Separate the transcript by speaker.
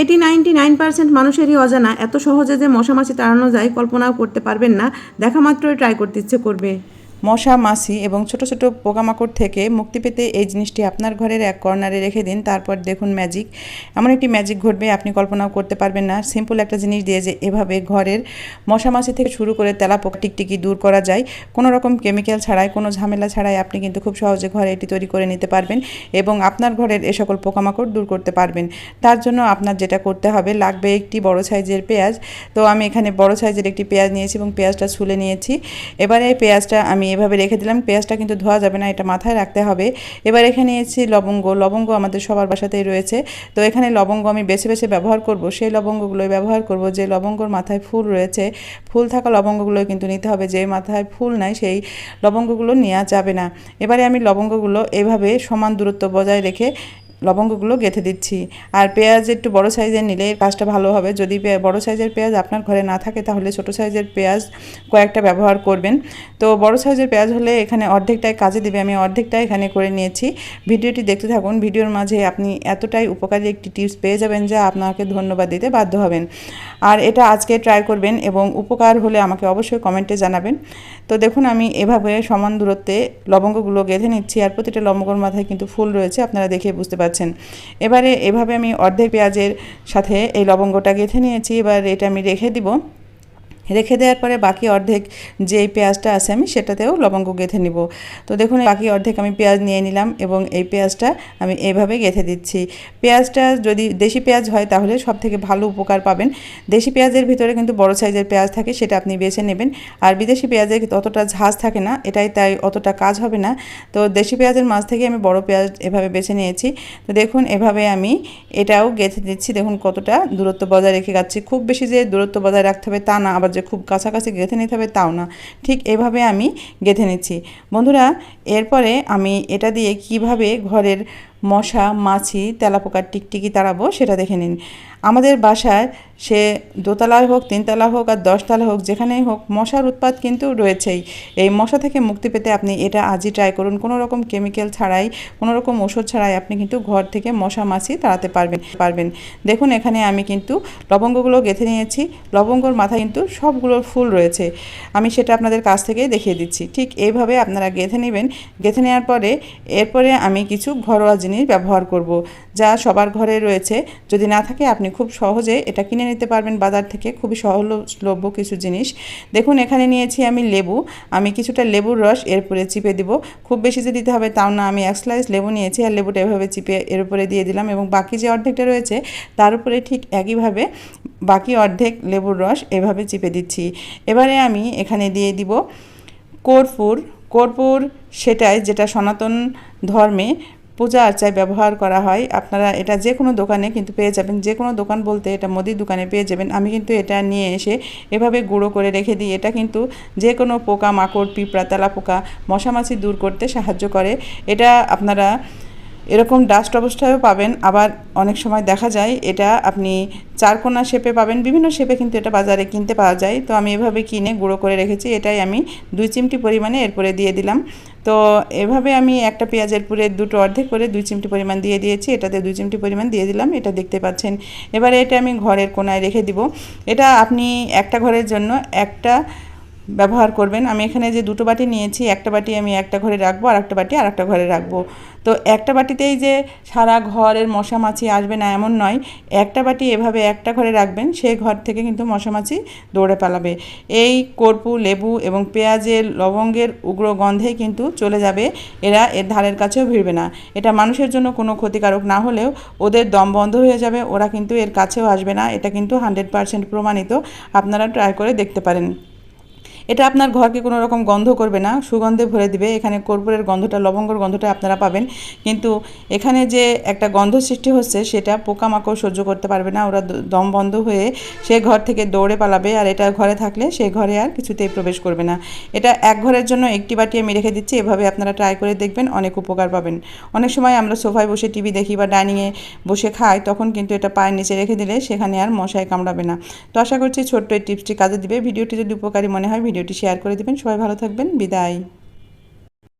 Speaker 1: এটি ninety nine percent মানুষেরই অজানা। এত সহজে যে মশামাছি তাড়ানো যায়, কল্পনাও করতে পারবেন না। দেখা মাত্রই ট্রাই করতে ইচ্ছে করবে।
Speaker 2: মশা, মাছি এবং ছোট ছোট পোকামাকড় থেকে মুক্তি পেতে এই জিনিসটি আপনার ঘরের এক কর্নারে রেখে দিন। তারপর দেখুন ম্যাজিক এমন একটি ম্যাজিক ঘটবে, আপনি কল্পনাও করতে পারবেন না। সিম্পল একটা জিনিস দিয়ে যে এভাবে ঘরের মশা, মাছি থেকে শুরু করে তেলা পোকা টিকটিকি দূর করা যায়। কোনো রকম কেমিক্যাল ছাড়াই, কোনো ঝামেলা ছাড়াই আপনি কিন্তু খুব সহজে ঘরে এটি তৈরি করে নিতে পারবেন এবং আপনার ঘরের এ সকল পোকামাকড় দূর করতে পারবেন। তার জন্য আপনার যেটা করতে হবে, লাগবে একটি বড় সাইজের পেঁয়াজ। তো আমি এখানে বড় সাইজের একটি পেঁয়াজ নিয়েছি এবং পেঁয়াজটা ছুলে নিয়েছি। এবারে পেঁয়াজটা আমি এভাবে রেখে দিলাম। পেঁয়াজটা কিন্তু ধোয়া যাবে না, এটা মাথায় রাখতে হবে। এবার এখানে এসেছি লবঙ্গ। লবঙ্গ আমাদের সবার বাসাতেই রয়েছে। তো এখানে লবঙ্গ আমি বেছে বেছে ব্যবহার করব। সেই লবঙ্গগুলোই ব্যবহার করব। যে লবঙ্গর মাথায় ফুল রয়েছে, ফুল থাকা লবঙ্গগুলো কিন্তু নিতে হবে। যে মাথায় ফুল নাই, সেই লবঙ্গগুলো নেওয়া যাবে না। এবারে আমি লবঙ্গগুলো এভাবে সমান দূরত্ব বজায় রেখে লবঙ্গগুলো গেঁথে দিচ্ছি। আর পেঁয়াজ একটু বড় সাইজের নিলে কাজটা ভালো হবে। যদি বড় সাইজের পেঁয়াজ আপনার ঘরে না থাকে, তাহলে ছোট সাইজের পেঁয়াজ কয়েকটা ব্যবহার করবেন। তো বড় সাইজের পেঁয়াজ হলে এখানে অর্ধেকটাই কাজে দেবে। আমি অর্ধেকটাই এখানে করে নিয়েছি। ভিডিওটি দেখতে থাকুন। ভিডিওর মাঝে আপনি এতটাই উপকারী একটি টিপস পেয়ে যাবেন যা আপনাকে ধন্যবাদ দিতে বাধ্য হবেন। আর এটা আজকে ট্রাই করবেন এবং উপকার হলে আমাকে অবশ্যই কমেন্টে জানাবেন। তো দেখুন, আমি এভাবে সমান দূরত্বে লবঙ্গগুলো গেঁথে নিচ্ছি। আর প্রতিটা লবঙ্গর মাথায় কিন্তু ফুল রয়েছে। আপনারা দেখে বুঝতে পারছেন এবারে এভাবে আমি অর্ধেক পেঁয়াজের সাথে এই লবঙ্গটা গেঁথে নিয়েছি। এবার এটা আমি রেখে দিব। রেখে দেওয়ার পরে বাকি অর্ধেক যে এই পেঁয়াজটা আছে আমি সেটাতেও লবঙ্গ গেঁথে নিব। তো দেখুন, বাকি অর্ধেক আমি পেঁয়াজ নিয়ে নিলাম এবং এই পেঁয়াজটা আমি এইভাবে গেঁথে দিচ্ছি। পেঁয়াজটা যদি দেশি পেঁয়াজ হয়, তাহলে সব থেকে ভালো উপকার পাবেন। দেশি পেঁয়াজের ভিতরে কিন্তু বড় সাইজের পেঁয়াজ থাকে, সেটা আপনি বেছে নেবেন। আর বিদেশি পেঁয়াজের অতটা ঝাঁজ থাকে না, এটাই তাই অতটা কাজ হবে না। তো দেশি পেঁয়াজের মাছ থেকে আমি বড় পেঁয়াজ এভাবে বেছে নিয়েছি। তো দেখুন, এভাবে আমি এটাও গেঁথে দিচ্ছি। দেখুন, কতটা দূরত্ব বজায় রেখে যাচ্ছি খুব বেশি যে দূরত্ব বজায় রাখতে হবে তা না, আবার যে খুব কাছাকাছি গেঁথে নিতে হবে তাও না। ঠিক এভাবে আমি গেঁথে নিচ্ছি। বন্ধুরা, এরপরে আমি এটা দিয়ে কীভাবে ঘরের মশা, মাছি, তেলাপোকার টিকটিকি তাড়াবো, সেটা দেখে নিন। আমাদের বাসায় সে দোতলায় হোক তিনতলা হোক আর দশতলা হোক, যেখানেই হোক, মশার উৎপাত কিন্তু রয়েছেই। এই মশা থেকে মুক্তি পেতে আপনি এটা আজই ট্রাই করুন। কোনো রকম কেমিক্যাল ছাড়াই, কোনো রকম ওষুধ ছাড়াই আপনি কিন্তু ঘর থেকে মশা, মাছি তাড়াতে পারবেন পারবেন। দেখুন, এখানে আমি কিন্তু লবঙ্গগুলো গেঁথে নিয়েছি। লবঙ্গর মাথায় কিন্তু সবগুলোর ফুল রয়েছে। আমি সেটা আপনাদের কাছ থেকে দেখিয়ে দিচ্ছি। ঠিক এইভাবে আপনারা গেঁথে নেবেন। গেঁথে নেওয়ার পরে, এরপরে আমি কিছু ঘরোয়া জিনিস ব্যবহার করব, যা সবার ঘরে রয়েছে। যদি না থাকে, আপনি খুব সহজে এটা কিনে নিতে পারবেন বাজার থেকে, খুবই সহজলভ্য কিছু জিনিস। দেখুন, এখানে নিয়েছি আমি লেবু। আমি কিছুটা লেবুর রস এর উপরে চিপে দিব। খুব বেশি যে দিতে হবে তাও না, আমি এক স্লাইস লেবু নিয়েছি আর লেবুটা এভাবে চিপে এর উপরে দিয়ে দিলাম এবং বাকি যে অর্ধেকটা রয়েছে, তার উপরে ঠিক একইভাবে বাকি অর্ধেক লেবুর রস এভাবে চিপে দিচ্ছি। এবারে আমি এখানে দিয়ে দিব কর্পূর কর্পূর সেটাই যেটা সনাতন ধর্মে পূজা আর্চায় ব্যবহার করা হয়। আপনারা এটা যে কোনো দোকানে কিন্তু পেয়ে যাবেন। যে কোনো দোকান বলতে এটা মুদির দোকানে পেয়ে যাবেন। আমি কিন্তু এটা নিয়ে এসে এভাবে গুঁড়ো করে রেখে দিই। এটা কিন্তু যে কোনো পোকা মাকড় পিঁপড়া তেলা পোকা মশামাছি দূর করতে সাহায্য করে। এটা আপনারা এরকম ডাস্ট অবস্থায়ও পাবেন। আবার অনেক সময় দেখা যায়, এটা আপনি চারকোনা শেপে পাবেন। বিভিন্ন শেপে কিন্তু এটা বাজারে কিনতে পাওয়া যায়। তো আমি এভাবে কিনে গুঁড়ো করে রেখেছি। এটাই আমি দুই চিমটি পরিমাণে এরপরে দিয়ে দিলাম। তো এভাবে আমি একটা পেঁয়াজের পুরে দুটো অর্ধেক করে দুই চিমটি পরিমাণ দিয়ে দিয়েছি। এটাতে দুই চিমটি পরিমাণ দিয়ে দিলাম। এটা দেখতে পাচ্ছেন। এবারে এটা আমি ঘরের কোনায় রেখে দিব। এটা আপনি একটা ঘরের জন্য একটা ব্যবহার করবেন। আমি এখানে যে দুটো বাটি নিয়েছি, একটা বাটি আমি একটা ঘরে রাখব আর একটা বাটি আর একটা ঘরে রাখব। তো একটা বাটিতেই যে সারা ঘরের মশা মাছি আসবে না এমন নয়, একটা বাটি এভাবে একটা ঘরে রাখবেন সেই ঘর থেকে কিন্তু মশা মাছি দৌড়ে পালাবে। এই কর্পু লেবু এবং পেঁয়াজের লবঙ্গের উগ্র গন্ধেই কিন্তু চলে যাবে, এরা এর ধারের কাছেও ভিড়বে না। এটা মানুষের জন্য কোনো ক্ষতিকারক না হলেও ওদের দম বন্ধ হয়ে যাবে, ওরা কিন্তু এর কাছেও আসবে না। এটা কিন্তু হান্ড্রেড প্রমাণিত, আপনারা ট্রাই করে দেখতে পারেন। এটা আপনার ঘরকে কোনো রকম গন্ধ করবে না, সুগন্ধে ভরে দিবে। এখানে কর্পূরের গন্ধটা, লবঙ্গর গন্ধটা আপনারা পাবেন। কিন্তু এখানে যে একটা গন্ধ সৃষ্টি হচ্ছে, সেটা পোকামাকড় সহ্য করতে পারবে না। ওরা দম বন্ধ হয়ে সে ঘর থেকে দৌড়ে পালাবে আর এটা ঘরে থাকলে সেই ঘরে আর কিছুতেই প্রবেশ করবে না। এটা এক ঘরের জন্য একটি বাটি আমি রেখে দিচ্ছি, এভাবে আপনারা ট্রাই করে দেখবেন, অনেক উপকার পাবেন। অনেক সময় আমরা সোফায় বসে টিভি দেখি বা ডাইনিংয়ে বসে খাই, তখন কিন্তু এটা পায়ের নিচে রেখে দিলে সেখানে আর মশায় কামড়াবে না। তো আশা করছি ছোট্ট এই টিপসটি কাজে দিবে। ভিডিওটি যদি উপকারী মনে হয় ভিডিওটি শেয়ার করে দেবেন। সবাই ভালো থাকবেন। বিদায়।